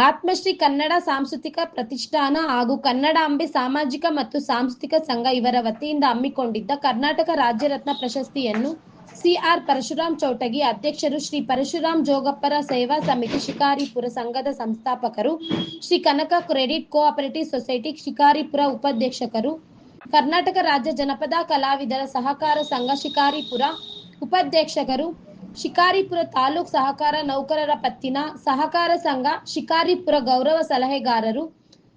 ಆತ್ಮಶ್ರೀ ಕನ್ನಡ ಸಾಂಸ್ಕೃತಿಕ ಪ್ರತಿಷ್ಠಾನ ಹಾಗೂ ಕನ್ನಡಾಂಬೆ ಸಾಮಾಜಿಕ ಮತ್ತು ಸಾಂಸ್ಕೃತಿಕ ಸಂಘ ಇವರ ವತಿಯಿಂದ ಹಮ್ಮಿಕೊಂಡಿದ್ದ ಕರ್ನಾಟಕ ರಾಜ್ಯ ರತ್ನ ಪ್ರಶಸ್ತಿಯನ್ನು ಸಿಆರ್ ಪರಶುರಾಮ್ ಚೌಟಗಿ ಅಧ್ಯಕ್ಷರು ಶ್ರೀ ಪರಶುರಾಮ್ ಜೋಗಪ್ಪರ ಸೇವಾ ಸಮಿತಿ ಶಿಕಾರಿಪುರ ಸಂಘದ ಸಂಸ್ಥಾಪಕರು, Shri Kanaka credit cooperative society Shikaripura ಉಪಾಧ್ಯಕ್ಷಕರು, Karnataka ರಾಜ್ಯ ಜನಪದ ಕಲಾವಿದರ ಸಹಕಾರ ಸಂಘ ಶಿಕಾರಿಪುರ ಉಪಾಧ್ಯಕ್ಷರು ಶಿಕಾರಿಪುರ ತಾಲೂಕ್ ಸಹಕಾರ ನೌಕರರ ಪತ್ತಿನ ಸಹಕಾರ ಸಂಘ ಶಿಕಾರಿಪುರ ಗೌರವ ಸಲಹೆಗಾರರು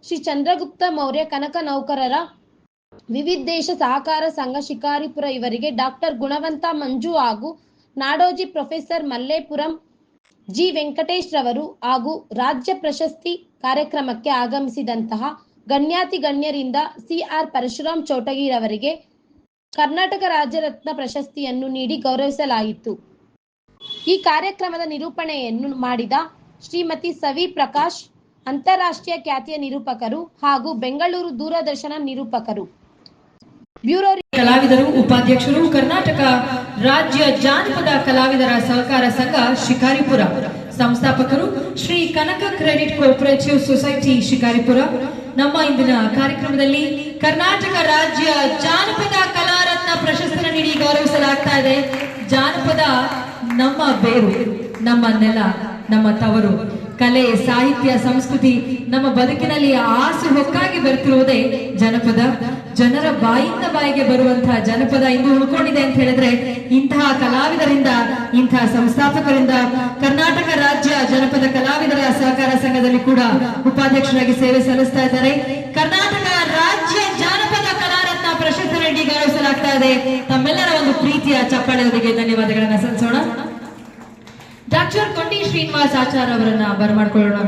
ಶ್ರೀ ಚಂದ್ರಗುಪ್ತ ಮೌರ್ಯ ಕನಕ ನೌಕರರ ವಿವಿಧೇಶ ಸಹಕಾರ ಸಂಘ ಶಿಕಾರಿಪುರ ಇವರಿಗೆ ಡಾಕ್ಟರ್ ಗುಣವಂತ ಮಂಜು ಹಾಗೂ ನಾಡೋಜಿ ಪ್ರೊಫೆಸರ್ ಮಲ್ಲೇಪುರಂ ಜಿ ವೆಂಕಟೇಶ್ ರವರು ಹಾಗೂ ರಾಜ್ಯ ಪ್ರಶಸ್ತಿ ಕಾರ್ಯಕ್ರಮಕ್ಕೆ ಆಗಮಿಸಿದಂತಹ ಗಣ್ಯಾತಿ ಗಣ್ಯರಿಂದ ಸಿಆರ್ ಪರಶುರಾಮ್ ಚೌಟಗಿರವರಿಗೆ ಕರ್ನಾಟಕ ರಾಜ್ಯರತ್ನ ಪ್ರಶಸ್ತಿಯನ್ನು ನೀಡಿ ಗೌರವಿಸಲಾಯಿತು. ಈ ಕಾರ್ಯಕ್ರಮದ ನಿರೂಪಣೆಯನ್ನು ಮಾಡಿದ ಶ್ರೀಮತಿ ಸವಿ ಪ್ರಕಾಶ್, ಅಂತಾರಾಷ್ಟ್ರೀಯ ಖ್ಯಾತಿಯ ನಿರೂಪಕರು ಹಾಗೂ ಬೆಂಗಳೂರು ದೂರದರ್ಶನ ನಿರೂಪಕರು. ಬ್ಯೂರೋ ಕಲಾವಿದರು, ಉಪಾಧ್ಯಕ್ಷರು, ಕರ್ನಾಟಕ ರಾಜ್ಯ ಜಾನಪದ ಕಲಾವಿದರ ಸಹಕಾರ ಸಂಘ Shikaripura. ಸಂಸ್ಥಾಪಕರು Shri Kanaka credit cooperative society Shikaripura. ನಮ್ಮ ಇಂದಿನ ಕಾರ್ಯಕ್ರಮದಲ್ಲಿ ಕರ್ನಾಟಕ ರಾಜ್ಯ ಜಾನಪದ ಕಲಾರತ್ನ ಪ್ರಶಸ್ತಿ ನೀಡಿ ಗೌರವಿಸಲಾಗ್ತಾ ಇದೆ. ಜಾನಪದ ನಮ್ಮ ಬೇರು, ನಮ್ಮ ನೆಲ, ನಮ್ಮ ತವರು. ಕಲೆ, ಸಾಹಿತ್ಯ, ಸಂಸ್ಕೃತಿ ನಮ್ಮ ಬದುಕಿನಲ್ಲಿ ಆಸು ಹೊಕ್ಕಾಗಿ ಬರ್ತಿರುವುದೇ ಜನಪದ. ಜನರ ಬಾಯಿಂದ ಬಾಯಿಗೆ ಬರುವಂತಹ ಜನಪದ ಇಂದು ಉಳ್ಕೊಂಡಿದೆ ಅಂತ ಹೇಳಿದ್ರೆ ಇಂತಹ ಕಲಾವಿದರಿಂದ ಇಂತಹ ಸಂಸ್ಥಾಪಕರಿಂದ, ಕರ್ನಾಟಕ ರಾಜ್ಯ ಜನಪದ ಕಲಾವಿದರ ಸಹಕಾರ ಸಂಘದಲ್ಲಿ ಕೂಡ ಉಪಾಧ್ಯಕ್ಷರಾಗಿ ಸೇವೆ ಸಲ್ಲಿಸ್ತಾ ಇದ್ದಾರೆ. ಕರ್ನಾಟಕ ಗೌರವಿಸಲಾಗ್ತಾ ತಮ್ಮೆಲ್ಲರ ಒಂದು ಪ್ರೀತಿಯ ಚಪ್ಪಾಳೆಯೊಂದಿಗೆ ಧನ್ಯವಾದಗಳನ್ನ ಸಲ್ಲಿಸೋಣ. ಡಾಕ್ಟರ್ ಕೊಂಡಿ ಶ್ರೀನಿವಾಸ್ ಆಚಾರ್ ಅವರನ್ನ ಬರಮಾಡ್ಕೊಳ್ಳೋಣ.